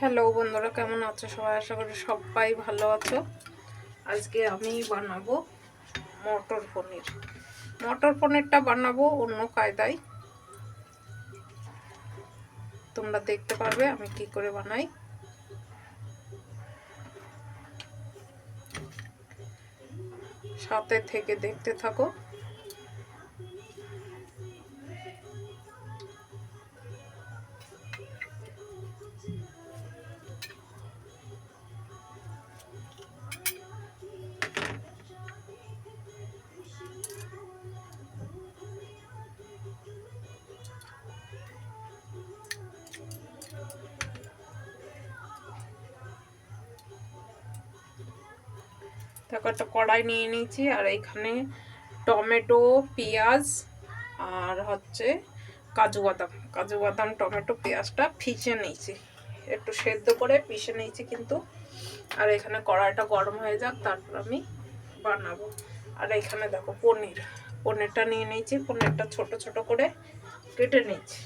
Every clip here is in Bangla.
হ্যালো বন্ধুরা, কেমন আছো সবাই? আশা করি সবাই ভালো আছো। আজকে আমি বানাবো মটর পনির। মটর পনিরটা বানাবো অন্য কায়দায়। তোমরা দেখতে পারবে আমি কি করে বানাই। সাথে থেকে দেখতে থাকো। দেখো, একটা কড়াই নিয়ে নিয়েছি, আর এইখানে টমেটো, পেঁয়াজ, আর হচ্ছে কাজু বাদাম। কাজু বাদাম, টমেটো, পেঁয়াজটা ফিচে নিয়েছি। একটু সেদ্ধ করে পিষে নিয়েছি কিন্তু। আর এখানে কড়াইটা গরম হয়ে যাক, তারপর আমি বানাবো। আর এখানে দেখো, পনির। পনিরটা নিয়ে নিয়েছি, পনিরটা ছোট ছোট করে কেটে নিয়েছি।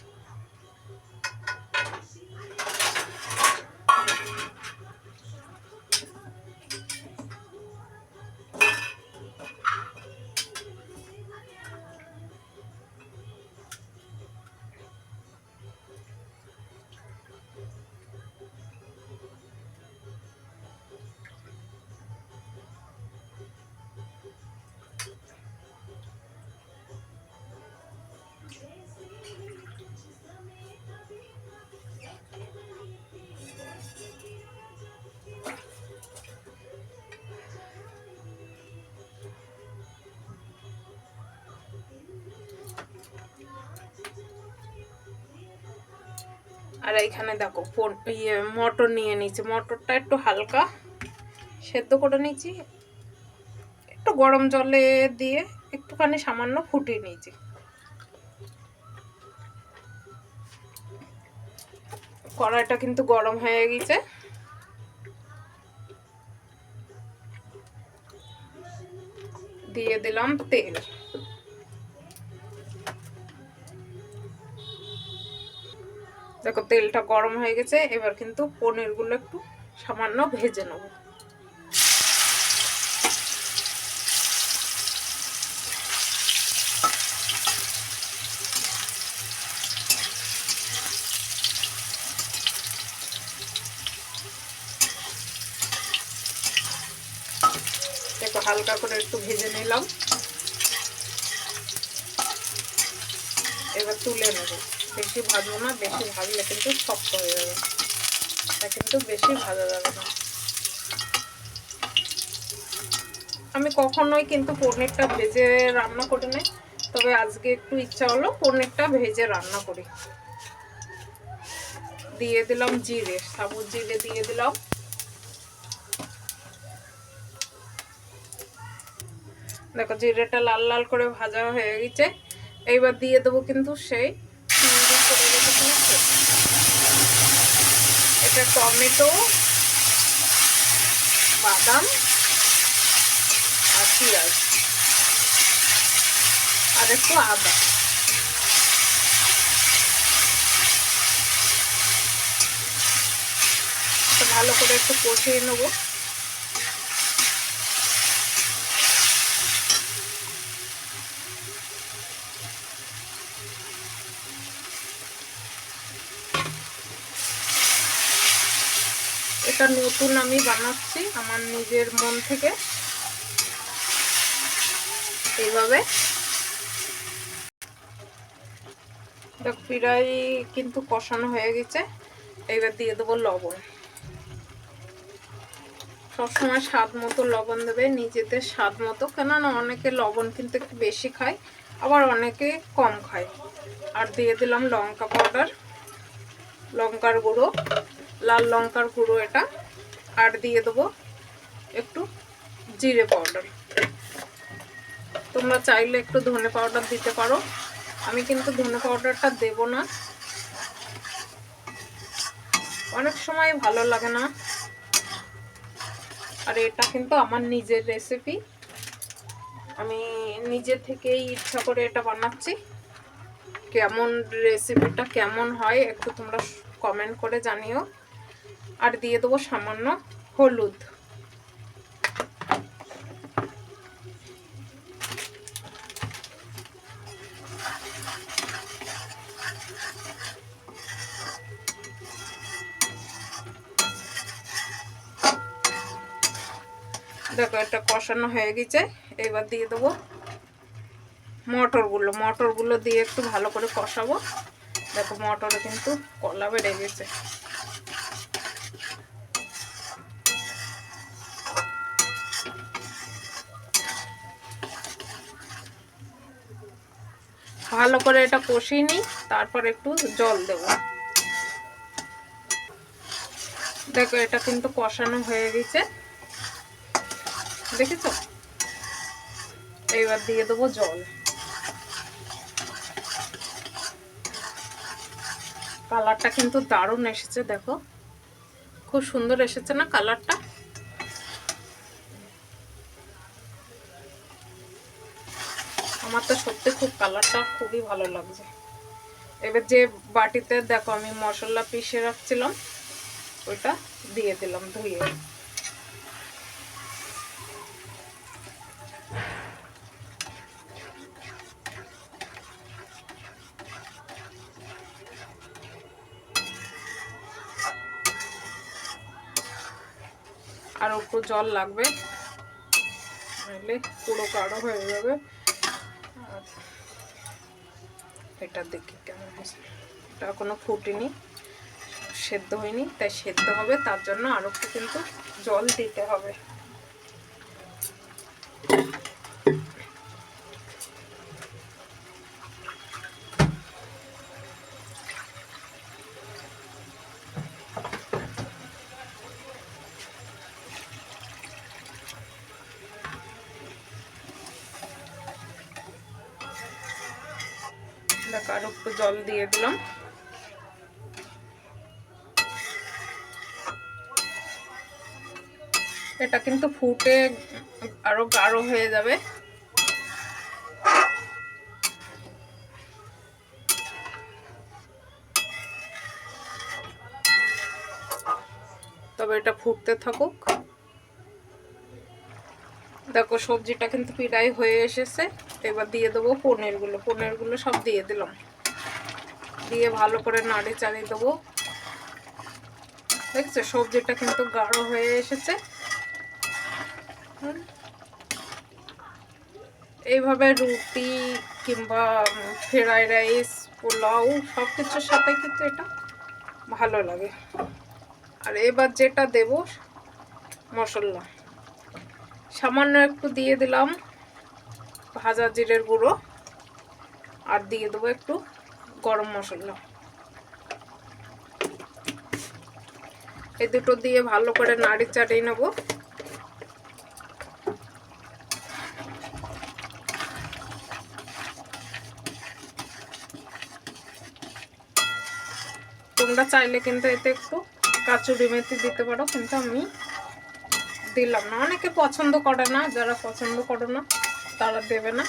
আর এইখানে দেখো ইয়ে মটর নিয়ে নিয়েছি। মটরটা একটু হালকা সেদ্ধ করে নিয়েছি। একটু গরম জলে দিয়ে একটুখানি সামান্য ফুটিয়ে নিয়েছি। কড়াইটা কিন্তু গরম হয়ে গেছে। দিয়ে দিলাম তেল। দেখো, তেলটা গরম হয়ে গেছে, এবার কিন্তু পনিরগুলো একটু সামান্য ভেজে নেব। দেখো, হালকা করে একটু ভেজে নিলাম। এবার তুলে নেব। বেশি ভাজবো না, বেশি ভাজলে কিন্তু শক্ত হয়ে যাবে। এটা কিন্তু বেশি ভাজা যাবে না। আমি কখনোই কিন্তু পনিরটা ভেজে রান্না করি নাই, তবে আজকে একটু ইচ্ছা হলো পনিরটা ভেজে রান্না করি। দিয়ে দিলাম জিরে সাবুত জিরে দিয়ে দিলাম। দেখো জিরেটা লাল লাল করে ভাজা হয়ে গেছে, এইবার দিয়ে দেবো কিন্তু সেই চিংড়ি করে রেখেছিলাম সেটা। এটা টমেটো বাদাম আর পেঁয়াজ। আর একটু আদা। ভালো করে একটু কষিয়ে নেব। এটা নতুন আমি বানাচ্ছি আমার নিজের মন থেকে। এইভাবে। পিড়াই কিন্তু কষানো হয়ে গেছে। এইবার দিয়ে দেবো লবণ। সবসময় স্বাদ মতো লবণ দেবে, নিজেদের স্বাদ মতো। কেননা অনেকে লবণ কিন্তু একটু বেশি খায়, আবার অনেকে কম খায়। আর দিয়ে দিলাম লঙ্কা পাউডার, লঙ্কার গুঁড়ো। লাল লঙ্কার গুঁড়ো এটা। আর দিয়ে দেবো একটু জিরে পাউডার তোমরা চাইলে একটু ধনে পাউডার দিতে পারো। আমি কিন্তু ধনে পাউডারটা দেব না। অনেক সময় ভালো লাগে না। আর এটা কিন্তু আমার নিজের রেসিপি আমি নিজে থেকেই ইচ্ছা করে এটা বানাচ্ছি। কেমন রেসিপিটা কেমন হয় একটু তোমরা কমেন্ট করে জানিও। আর দিয়ে দেবো সামান্য হলুদ। দেখো এটা কষানো হয়ে গেছে, এবার দিয়ে দেবো মটরগুলো। মটরগুলো দিয়ে একটু ভালো করে কষাবো। দেখো মটরে কিন্তু কলা বেড়ে গেছে। ভালো করে এটা কষিয়ে নিই, তারপর একটু জল দেব। দেখো, এটা কিন্তু কষানো হয়ে গেছে। দেখেছ? এইবার দিয়ে দেবো জল। কালারটা কিন্তু দারুণ এসেছে, দেখো। খুব সুন্দর এসেছে না কালারটা? আমার তো সত্যি খুব কালারটা খুবই ভালো লাগছে। এবার যে বাটিতে দেখো আমি মশলা পিষে রাখছিলাম, ওইটা দিয়ে দিলাম ধুয়ে। আর একটু জল লাগবে, নাহলে পুরো কাড়ো হয়ে যাবে। এটা দেখি কেমন হয়েছে। এটা কোনো ফুটেনি সেদ্ধ হয়নি, তাই সেদ্ধ হবে, তার জন্য আরও একটু কিন্তু জল দিতে হবে। দেখো আর একটু জল দিয়ে দিলাম। এটা কিন্তু ফুটে আরও গাঢ় হয়ে যাবে। তবে এটা ফুটতে থাকুক। দেখো সবজিটা কিন্তু পিড়াই হয়ে এসেছে। এবার দিয়ে দেবো পনিরগুলো। পনিরগুলো সব দিয়ে দিলাম। দিয়ে ভালো করে নাড়ি চাড়িয়ে দেবো। দেখছ, সবজিটা কিন্তু গাঢ় হয়ে এসেছে। এইভাবে রুটি কিংবা ফ্রাইড রাইস, পোলাও সব কিছুর সাথে কিন্তু এটা ভালো লাগে। আর এবার যেটা দেব, মশলা। সামান্য একটু দিয়ে দিলাম। ভাজা জিরের গুঁড়ো। আর দিয়ে দেবো একটু গরম মশলা। এই দুটো দিয়ে ভালো করে নাড়ি চাটিয়ে নেব। তোমরা চাইলে কিন্তু এতে একটু কাচুরি মেথি দিতে পারো, কিন্তু আমি দিলাম না। অনেকে পছন্দ করে না, যারা পছন্দ করে না। তারা দেবে না।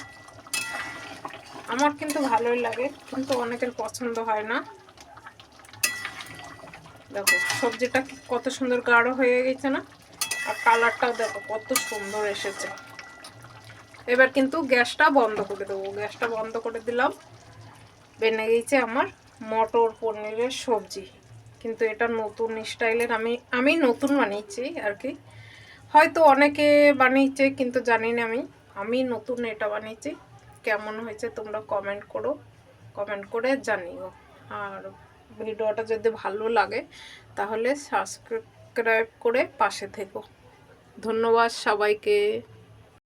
আমার কিন্তু ভালোই লাগে, কিন্তু অনেকের পছন্দ হয় না। দেখো, সবজিটা কত সুন্দর গাঢ় হয়ে গেছে না? আর কালারটাও দেখো, কত সুন্দর এসেছে। এবার কিন্তু গ্যাসটা বন্ধ করে দেবো। গ্যাসটা বন্ধ করে দিলাম। বেনে গেছে আমার মটর পনিরের সবজি। কিন্তু এটা নতুন স্টাইলের, আমি আমি নতুন বানিয়েছি আর কি। হয়তো অনেকে বানিয়েছে, কিন্তু জানি না আমি। আমি নতুন এটা বানিয়েছি। কেমন হয়েছে তোমরা কমেন্ট করো। কমেন্ট করে জানিও। আর ভিডিওটা যদি ভালো লাগে, তাহলে সাবস্ক্রাইব করে পাশে থেকো। ধন্যবাদ সবাইকে।